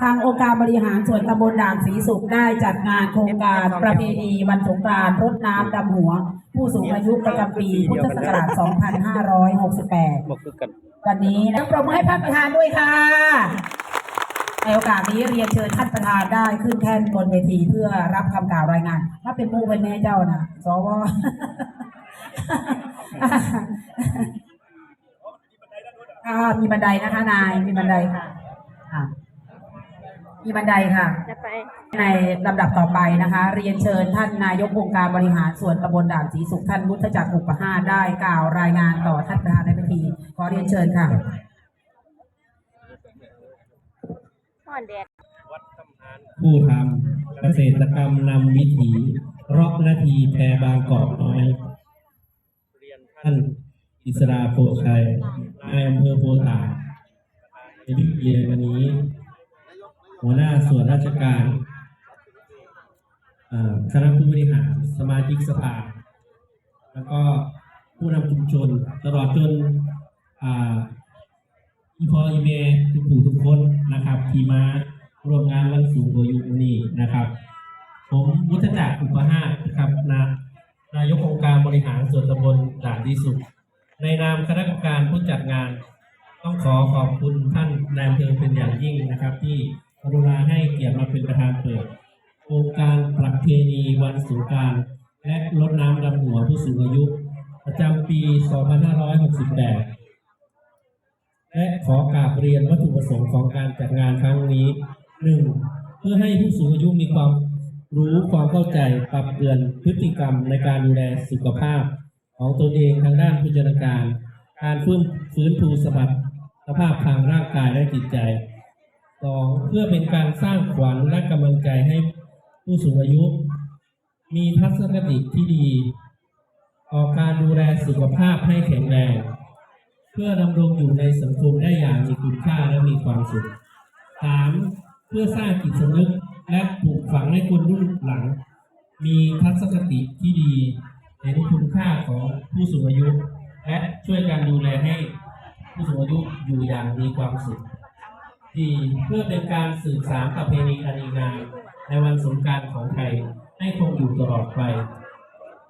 ทางองค์การบริหารส่วนตำบลด่านศรีสุขได้จัดงานโครงการประเพณีวันสงกรานต์รดน้ำดำหัว ผู้สูงอายุประจำปีพุทธศักราช 2568 วันนี้นะปรบมือให้ท่านประธานด้วยค่ะ ในโอกาสนี้เรียนเชิญท่านประธานได้ขึ้นแท่นบนเวทีเพื่อรับคำกล่าวรายงาน ถ้าเป็นผู้เป็นแม่เจ้านะสวมีบันไดนะคะนายมีบันไดค่ะ มีบันไดค่ะ จะไป ในลำดับต่อไปนะคะ เรียนเชิญท่านนายกองค์การบริหารส่วนตำบลด่านศรีสุขท่านวุฒิจักรอุปหาได้กล่าวรายงานต่อท่านประธานในพิธีขอเรียนเชิญค่ะห่อนแดดผู้ทำเกษตรกรรมนำวิถีรอกนาทีแพรบางกอกน้อยท่านอิสราโพชัยนายอำเภอโพตาในพิธีในวันนี้ หัวหน้าส่วนราชการอ่อคณะผู้บริหารสมาชิกสภา แล้วก็ผู้นำชุมชนตลอดจนอ่าอีพออีเมทุกผู้ทุกคนนะครับ ที่มาร่วมงานวันสูงอายุนี้นะครับ ผมวุฒิจักรอุปหาสนะครับนะนายกองค์การบริหารส่วนตำบลด่านดีสุข ในนามคณะกรรมการผู้จัดงาน ต้องขอขอบคุณท่านนายอำเภอเป็นอย่างยิ่งนะครับที่ รุณาให้เกียรติมาเป็นประธานเปิดโครงการประเพณีวันสงการและลดน้ำดำหัวผู้สูงอายุ ประจำปี 2568 และขอกราบเรียนวัตถุประสงค์ของการจัดงานครั้งนี้หนึ่งเพื่อให้ผู้สูงอายุมีความรู้ความเข้าใจปรับเปลี่ยนพฤติกรรมในการดูแลสุขภาพ ของตนเองทางด้านพิจารณาการ การฟื้นฟื้นฟูสมรรถภาพทางร่างกายและจิตใจ สองเพื่อเป็นการสร้างขวัญและกำลังใจให้ผู้สูงอายุ มีทัศนคติที่ดี ต่อการดูแลสุขภาพให้แข็งแรง เพื่อดำรงอยู่ในสังคมได้อย่างมีคุณค่าและมีความสุข 3. เพื่อสร้างจิตสำนึกและปลูกฝังให้คนรุ่นหลัง มีทัศนคติที่ดีเห็นคุณค่าของผู้สูงอายุ และช่วยกันดูแลให้ผู้สูงอายุอยู่อย่างมีความสุข 4. เพื่อเป็นการสืบสานประเพณีอันดีงามในวันสงกรารของไทยให้คงอยู่ตลอดไป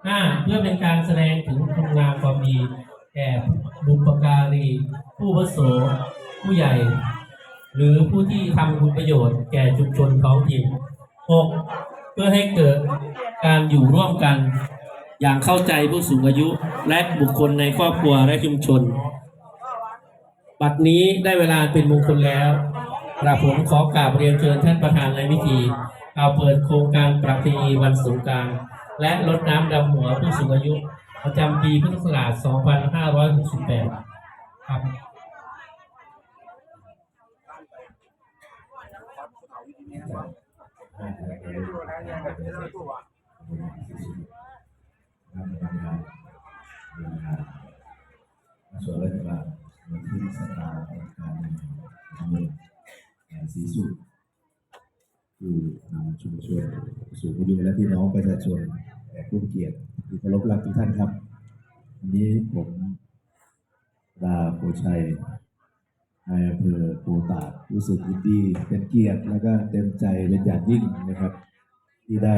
ห้าเพื่อเป็นการแสดงถึงคุณงามความดีแก่บุปการี ผู้วโสผู้ใหญ่ หรือผู้ที่ทำคุณประโยชน์แก่ชุมชนท้องถิ่นหกเพื่อให้เกิดการอยู่ร่วมกัน อย่างเข้าใจผู้สูงอายุและบุคคลในครอบครัวและชุมชน บัดนี้ได้เวลาเป็นมงคลแล้วกระผมขอกราบเรียนเชิญท่านประธานในพิธีเอาเปิดโครงการประเพณีวันสงกรารและลดน้ำดำหัวผู้สูงอายุ ประจำปีพุทธศักราช 2568 ครับส่วน ราชการในที่สภาองค์การตำบลแห่งศรีสุขคือนำชุมชนสูงอายุและพี่น้องประชาชนแขกผู้เกียรติที่เคารพรักทุกท่านครับวันนี้ผมดาโพชัยนายอำเภอปูตากรู้สึกยินดีเป็นเกียรติแล้วก็เต็มใจเป็นอย่างยิ่งนะครับ ที่ได้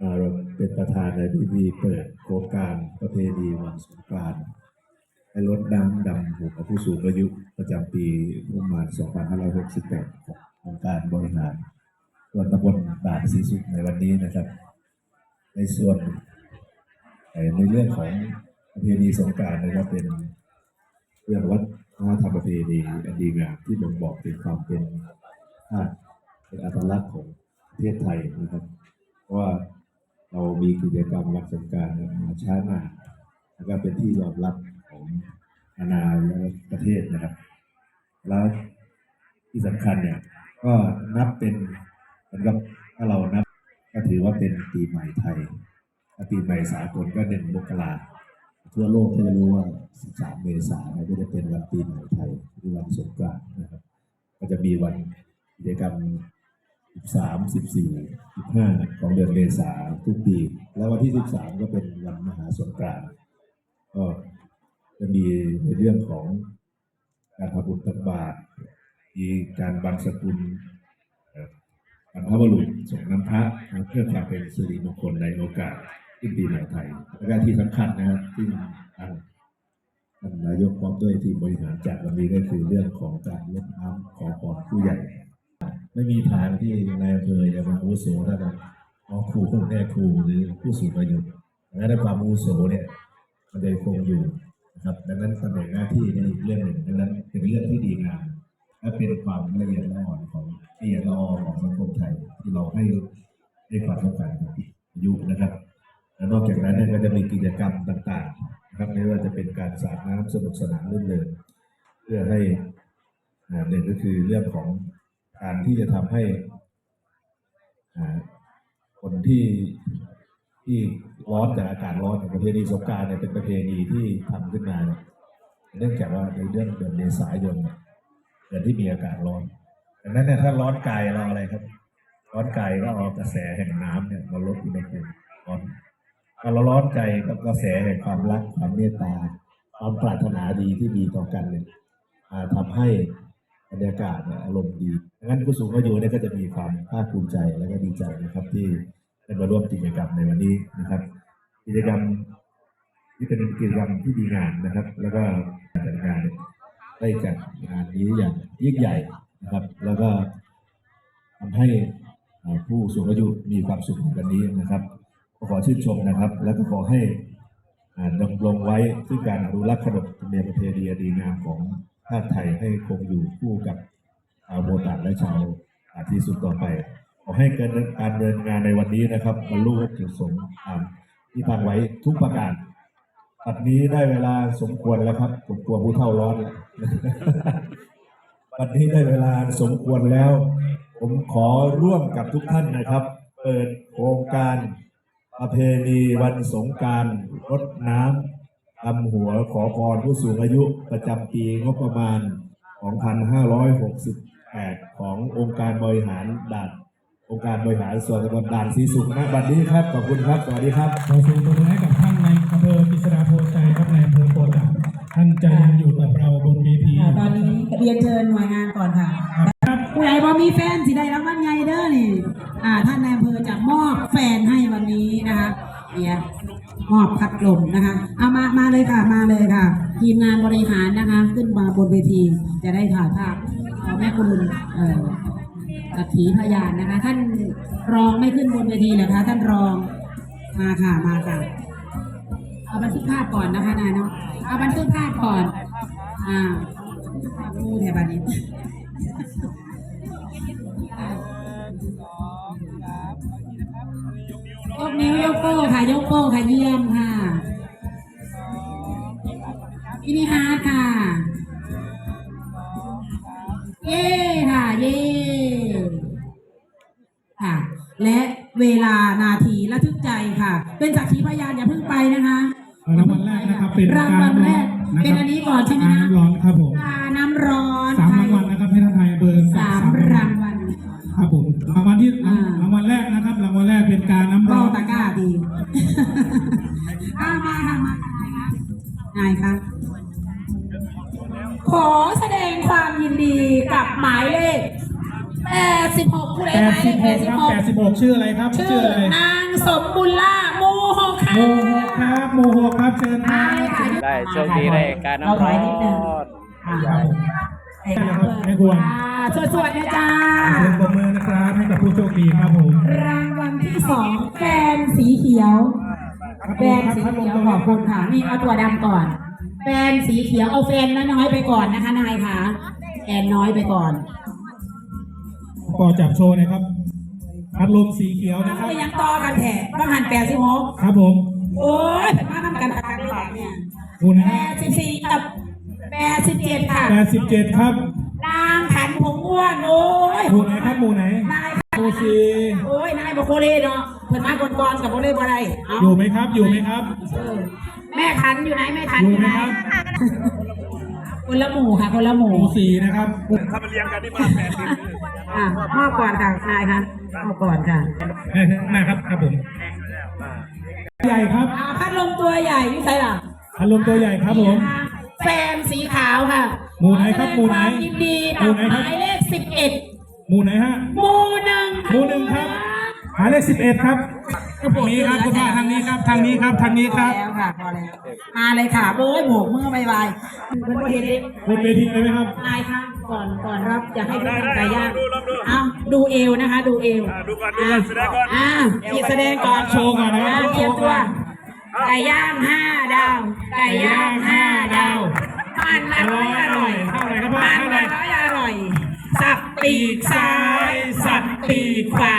มาเป็นประธานในพิธีเปิดโครงการประเพณีวันสงกรานต์ ให้ลดน้ำดำหัวผู้สูงอายุประจำปีประมาณ 2568ขององค์การบริหารส่วนตำบลด่านศรีสุขในวันนี้นะครับ ในส่วนในเรื่องของประเพณีสงกรารนะครับเป็นเรื่องวัฒนธรรมประเพณีอันดีงามที่บ่งบอกถึงความเป็นชาติเป็นอัตลักษณ์ของประเทศไทยนะครับเพราะว่าเรามีกิจกรรมวันสงการมาช้านานแล้วก็เป็นที่ยอมรับ ของนานาประเทศนะครับ แล้วที่สำคัญเนี่ย ก็นับเป็นเหมือนกับถ้าเรานับก็ถือว่าเป็นปีใหม่ไทยถ้าปีใหม่สากลก็หนึ่งมกราทั่วโลกก็จะรู้ว่า 13 เมษายนก็จะเป็นวันปีใหม่ไทยหรือวันสงกรานต์นะครับ ก็จะมีวันกิจกรรม 13 14 15 ของเดือนเมษาทุกปี แล้ววันที่ 13 ก็เป็นวันมหาสงกรานต์ก็ จะมีในเรื่องของการทำบุญตักบาตรมีการบังสกุลบรรพบุรุษส่งน้ำพระเพื่อความเป็นสิริมงคลในโอกาสขึ้นปีใหม่ไทย และก็ที่สำคัญนะครับที่ทางท่านนายกพร้อมด้วยทีมบริหารจัดวันนี้ก็คือเรื่องของการลดน้ำขอพรผู้ใหญ่ ไม่มีทางที่นายอำเภอจะมาอุโสระดับพ่อครูแม่ครูหรือผู้สูงอายุดังนั้นความอุโสเนี่ยมันจะคงอยู่ นะครับดังนั้นตำแหน่งหน้าที่ในเรื่องหนึ่งดังนั้นเป็นเรื่องที่ดีงามและเป็นความละเอียดละอ่อนของละเอียดละออของสังคมไทยที่เราให้ให้ความสำคัญกับอายุนะครับและนอกจากนั้นเนี่ยก็จะมีกิจกรรมต่างๆนะครับไม่ว่าจะเป็นการสาดน้ำสนุกสนานรื่นเริงเพื่อให้อ่าหนึ่งก็คือเรื่องของการที่จะทำให้คนที่ที่ ร้อนจากอากาศร้อนอย่างประเพณีสงกรารเนี่ยเป็นประเพณีที่ทำขึ้นมาเนี่ยเนื่องจากว่าในเรื่องเดือนเมษายนเนี่ยเดือนที่มีอากาศร้อนดังนั้นเนี่ยถ้าร้อนกายเราอะไรครับ ร้อนกายก็เอากระแสแห่งน้ำเนี่ยมาลดอุณหภูมิร้อนถ้าเราร้อนใจกับกระแสแห่งความรักความเมตตาความปรารถนาดีที่มีต่อกันเนี่ยอ่าทำให้บรรยากาศเนี่ยอารมณ์ดีดังนั้นผู้สูงอายุเนี่ยก็จะมีความภาคภูมิใจและก็ดีใจนะครับที่ ได้มาร่วมกิจกรรมในวันนี้นะครับ กิจกรรมที่เป็นกิจกรรมที่ดีงามนะครับ แล้วก็การจัดงานได้จัดงานนี้อย่างยิ่งใหญ่นะครับ แล้วก็ทำให้ผู้สูงอายุมีความสุขในวันนี้นะครับขอชื่นชมนะครับ แล้วก็ขอให้ดำรงไว้ซึ่งการอนุรักษ์ขนบธรรมเนียมประเพณีดีงามของชาติไทยให้คงอยู่คู่กับชาโบราณและชาวอาที่สุดต่อไป ขอให้เการการเดินงานในวันนี้นะครับบรรลุวัตถุประสงค์ตามที่ตั้งไว้ทุกประการปัดนี้ได้เวลาสมควรแล้วครับผมกลัวผู้เฒ่าร้อนแล้ววันนี้ได้เวลาสมควรแล้ว ผมขอร่วมกับทุกท่านนะครับ เปิดโครงการประเพณีวันสงการรดน้ำทำหัวขอพรผู้สูงอายุประจำปีงบประมาณ 2568 ขององค์การบริหารด่าน องค์การบริหารส่วนตำบลด่านศรีสุขณบัดนี้ครับขอบคุณครับสวัสดีครับขอเสียงปรบมือให้กับท่านในอำเภอกฤษฎาโพชัยครับในอำเภอโพธิ์ดำท่านจะยังอยู่กับเราบนเวทีอ่าตอนนี้เรียนเชิญหน่วยงานก่อนค่ะผู้ใหญ่บอมีแฟนสิได้รางวัลใหญ่เด้อนี่อ่าท่านนายอำเภอจะมอบแฟนให้วันนี้นะคะเนี่ยมอบพัดลมนะคะ เอามามาเลยค่ะมาเลยค่ะ ทีมงานบริหารนะคะ ขึ้นมาบนเวทีจะได้ถ่ายภาพเอาแม่คุณเอ่อ สักขีพยานนะคะ ท่านรองไม่ขึ้นบนเวทีเหรอคะท่านรองมาค่ะมาค่ะเอาบันทึกภาพก่อนนะคะนายเนาะเอาบันทึกภาพก่อนอ่าอู้แถวบ้านนี้ยกนิ้วยกโป้ค่ะยกโป้ค่ะเยี่ยมค่ะพินิฮาร์ค่ะ เย้ค่ะ เย้ค่ และเวลานาทีระทึกใจค่ะ เป็นสักขีพยานอย่าเพิ่งไปนะคะรางวัลแรกนะครับเป็นรางวัลแรกนะเป็นครับอันนี้ก่อนใช่ไหมอ่าคะน้ำร้อนครับผมชาน้ำร้อนสามรางวัลนะครับให้ท่านไทยเบอร์สามรางวัลครับผมรางวัลที่อ่ารางวัลแรกนะครับรางวัลแรกเป็นการน้ำเบาร้อนตะกร้าดีอามาค่ะมาค่ะนายคะขอแสดงความยินดีกับหมายเลข86ผู้ใดแป หดมายเลสิบขหกครับแปดสิบหกชื่ออะไรครับ86ชื่ชื่อออะไรนางสมบุญล่าโมโหค่ะโมโหครับโมโหครับเชิญครันายค่ะบได้โชคดีได้การเราน้ำถร้ออยนิดนึงนอ่าครับผมไอ้ค่ะไม่ควรอ่าสวดๆนะจ้าเชิญปรบมือนะครับให้กับผู้โชคดีครับผมรางวัลที่สองแฟนสีเขียวแฟนสีเขียวขอบคุณค่ะนี่เอาตัวดำก่อน แฟนสีเขียวเอาแฟนน้อยๆไปก่อนนะคะนายค่ะแฟนน้อยไปก่อนก็จับโชว์หนะครับ พัดลมสีเขียวนะครับก็ยังต่อกันแถบางหันแปดสิบหกครับผมโอ้ยแต่มาทำกันทางได้แบบเนี่ยคุณแปนะดสิบสี่กับแปดสิบเจ็ดค่ะแปดสิบเจ็ดครับนางขันผงอ้วนโอ้ยหมู่ไหนครับหมู่ไหนนายหมู่สี่โอ้ยนายบอกโคเล่เนาะเพิ่นมาก่อนๆกับโคเล่บ่ได้เอ้าอยู่ไหมครับ อยู่ไหมครับ เออแม่ขันอยู่ไหนแม่ขันออยู่ยู่ไหมไหนครับ คนละหมู่ค่ะ คนละหมู่หมู่สี่นะครับอะมอบก่อนค่ะนายค่ะมอบก่อนค่ะเอ้ยนะครับครับผมใหญ่ครับอ่าพัดลมตัวใหญ่นี่ใครล่ะพัดลมตัวใหญ่ครับผม แฟนสีขาวค่ะหมู่ไหนครับหมู่ไหนขอแสดงความยินดีหมู่กับไหนหครับ มายเลขสิบเอ็ดหมู่ไหนฮะ หมู่หนึ่งหมู่หนึ่งครับ หมายเลขสิบเอ็ดครับ ทางนี้ครับคุณพ่อทางนี้ครับทางนี้ครับทางนี้ครับพอแล้วค่ะพอแล้วมาเลยค่ะโอ้ยโบกมือไม่ไหวเพื่อนประเทศนี้บนเวทีเลยไหมครับ นายคะก่อนก่อนรับจะให้เพื่อนไก่ย่างเอาดูเอวนะคะ ดูเอวดูก่อนดูก่อนแสดงก่อน อ่าอีกแสดงก่อนโชว์ก่อนนะครับาเตรียมตัวไก่ย่างห้าดาวไก่ย่างห้าดาวมันละร้อยอร่อยเท่าไหร่ครับพ่อมันเท่าไหร่ละร้อยอร่อย สับปีกซ้าย สับปีกขวา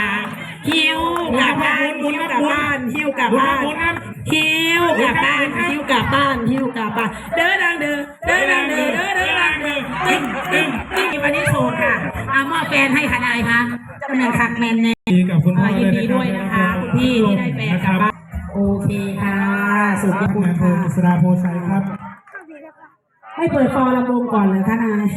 หิ้วกลับบ้านหิ้วกลับบ้านหิ้วกลับบ้านหมุนครับหิ้วกลับบ้านหิ้วกลับบ้านหิ้วกลับบ้าน เด้อดังเด้อเด้อดังเด้อเด้อเด้อดังเด้อตึ้งตึ้งตึ้งวันนี้โชว์ค่ะเอามอบแฟนให้ขนายคะจำเนินคักแมนแน่ดีกับคุณพ่อยิเลนยดีนะครับด้วยนะคะคุณพี่ที่ได้แฟนกลับบ้านโอเคค่ะสุดยอดนายอำเภอค่ะกฤษฎาโพชัยครับให้เปิดฟอร์ลำวงก่อนเลยค่ะนาย